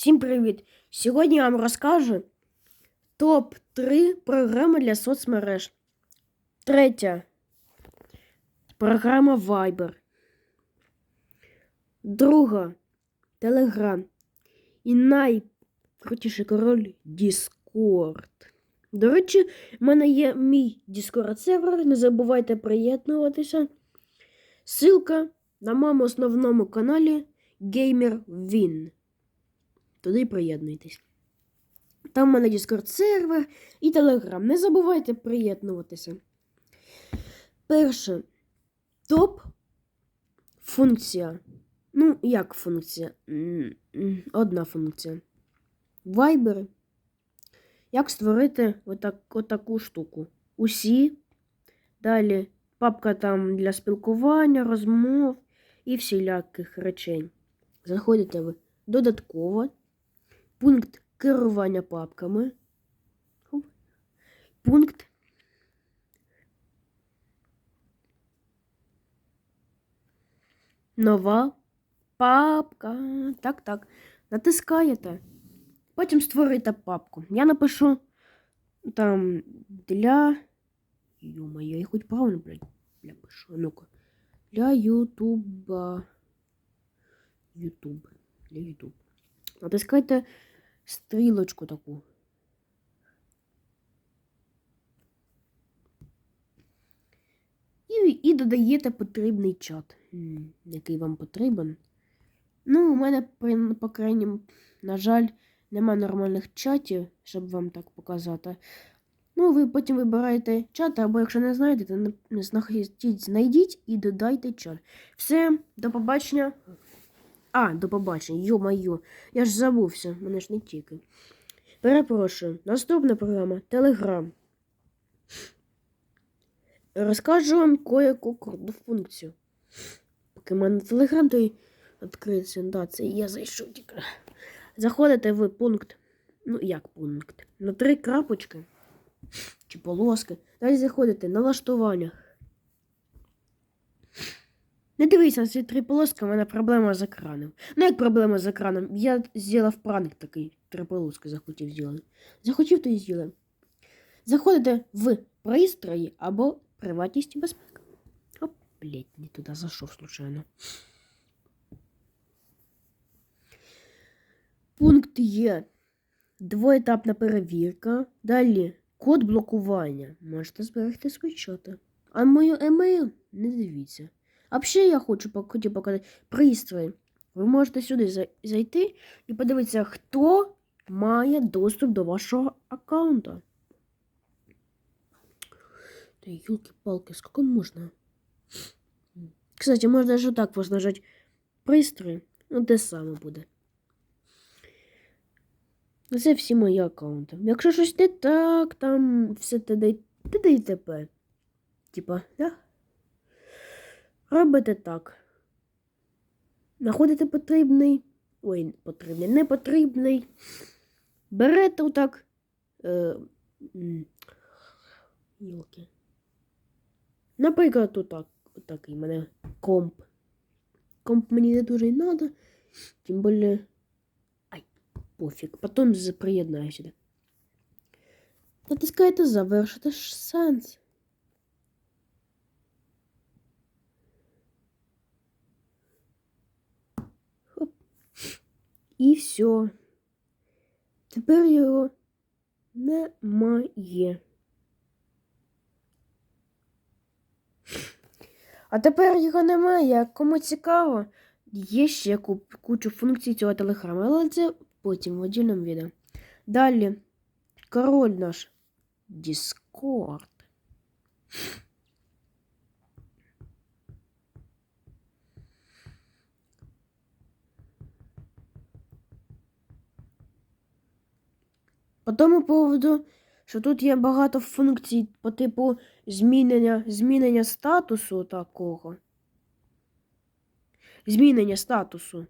Всім привіт! Сьогодні я вам розкажу топ-3 програми для соцмереж. Третя програма Viber. Друга Telegram. І найкрутіший король Discord. До речі, в мене є мій Discord сервер. Не забувайте приєднуватися. Ссылка на моєму основному каналі GamerWin. Туди приєднуйтесь. Там в мене Discord сервер і Telegram. Не забувайте приєднуватися. Перше. Топ функція. Ну, як функція? Одна функція. Viber. Як створити отак, отаку штуку? Усі. Далі папка там для спілкування, розмов і всіляких речей. Заходите ви додатково. Пункт керування папками. Пункт. Нова папка. Так, так. Натискаєте. Потім створюєте папку. Я напишу там для. Ё-моё, я хоч правильно, блядь, бля, пишу. Ну-ка. Для Ютуба. Ютуб. Для Ютуб. Натискайте стрілочку таку. І, і додаєте потрібний чат, який вам потрібен. Ну, у мене, по крайнім, на жаль, нема нормальних чатів, щоб вам так показати. Ну, ви потім вибираєте чат, або якщо не знайдете, знайдіть, знайдіть і додайте чат. Все, до побачення. А, до побачення, йо-майо. Я ж забувся, мене ж не тільки. Перепрошую, наступна програма Телеграм. Розкажу вам кое-яку круту функцію. Поки в мене телеграм, то й відкриється. Да, це я зайшов тільки. Заходите в пункт. Ну, як пункт? На три крапочки чи полоски. Далі заходите на налаштування. Не дивіться на ці три полоски, у мене проблема з екраном. Ну, як проблема з екраном? Я зробив пранк такий, три полоски захотів зробити. Захотів, то і зробив. Заходите в пристрої або приватність і безпека. Оп, блядь, не туди зайшов случайно. Пункт є двоетапна перевірка. Далі код блокування. Можете зберегти скріншоти. А мою емейл не дивіться. А ще я хочу хотів показати пристрої. Ви можете сюди зайти і подивитися, хто має доступ до вашого аккаунта. Та елки-палки, сколько можно? Кстати, можна ж так нажати пристрій. Ну, те саме буде. Ну, Це всі мої аккаунти. Якщо щось не так, там все т.д. т.д. і т.п. Типа, да? Робите так. Знаходите потрібний. Ой, потрібний, не потрібний. Берете отак. Е, Наприклад, отак. Отакий мене комп. Комп мені не дуже й надо. Тим більше. Ай, пофіг. Потім приєднаю сюди. Натискаєте завершити ж І все. Тепер його немає. А тепер його немає. Кому цікаво, є ще кучу функцій цього телеграма, але це потім в отдільному відео. Далі, король наш Discord. По тому поводу, що тут є багато функцій по типу змінення, змінення статусу такого. Змінення статусу.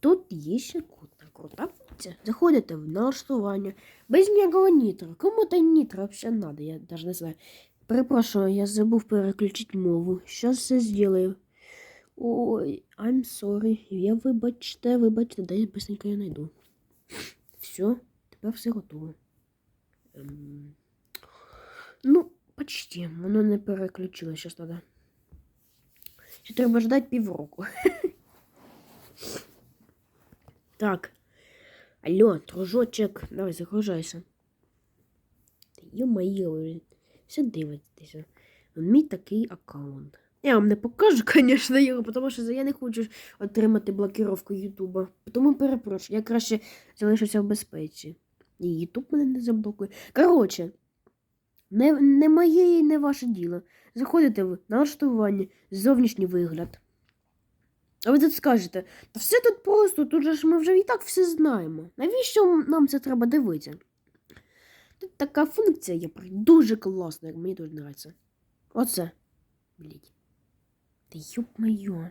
Тут є ще крута, крута функція. Заходите в налаштування. Без ніякого нітро. Кому-то нітро взагалі надо, я навіть не знаю. Перепрошую, я забув переключити мову. Щас все зроблю. Ой, I'm sorry. Я вибачте, вибачте, дай быстренько я знайду. Все, тепер все готово. Ем... Ну, почти. Воно не переключилось зараз треба. Ще треба ждати півроку. так. Алло, дружочек, давай загружайся. Йо-моє, все дивитеся. Мій такий аккаунт. Я вам не покажу, звісно, його, тому що я не хочу отримати блокировку Ютуба. Тому перепрошую, я краще залишуся в безпеці. І Ютуб мене не заблокує. Коротше, не, не моє і не ваше діло. Заходите на налаштування, зовнішній вигляд. А ви тут скажете, та все тут просто, тут же ж ми вже і так все знаємо. Навіщо нам це треба дивитися? Тут така функція є дуже класна, як мені дуже подобається. Оце. Блять. Та юб моє.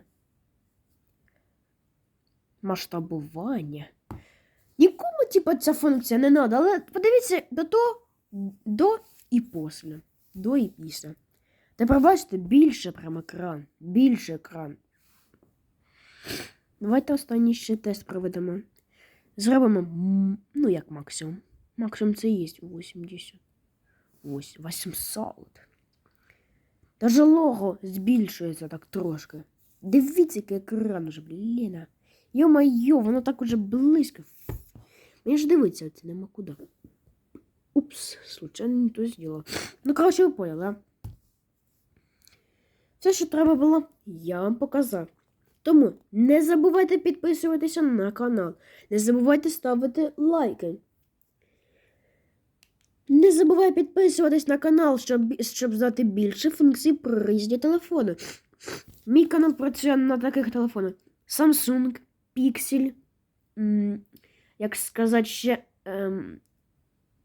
Масштабування. Нікому, типа, ця функція не треба, але подивіться до того, до і після. До і після. Тепер бачите, більше прям екран. Більше екран. Давайте останній ще тест проведемо. Зробимо, ну, як максимум. Максимум це є 80. Ось, 800. Даже лого збільшується так трошки. Дивіться, який екран уже, блін. Йо-майо, воно так уже близько. Мені ж дивитися це нема куди. Упс, случайно не то зробила. Ну, коротше, ви поняли? Все, що треба було, я вам показав. Тому не забувайте підписуватися на канал. Не забувайте ставити лайки. Не забувай підписуватись на канал, щоб, щоб знати більше функцій про різні телефони. Мій канал працює на таких телефонах: Samsung, Pixel, як сказати ще ем,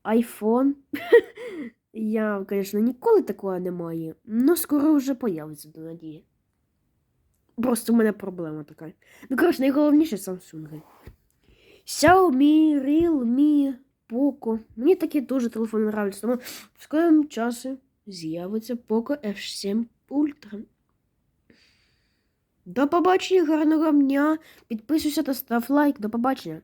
iPhone. Я, звісно, ніколи такого не маю, але скоро вже появиться до надії. Просто в мене проблема така. Ну, коротше, найголовніше Samsung. Xiaomi, Realme, Poco. Мені такі дуже телефони нравляться, тому в скорому часі з'явиться Poco F7 Ultra. До побачення, гарного дня. Підписуйся та став лайк. До побачення.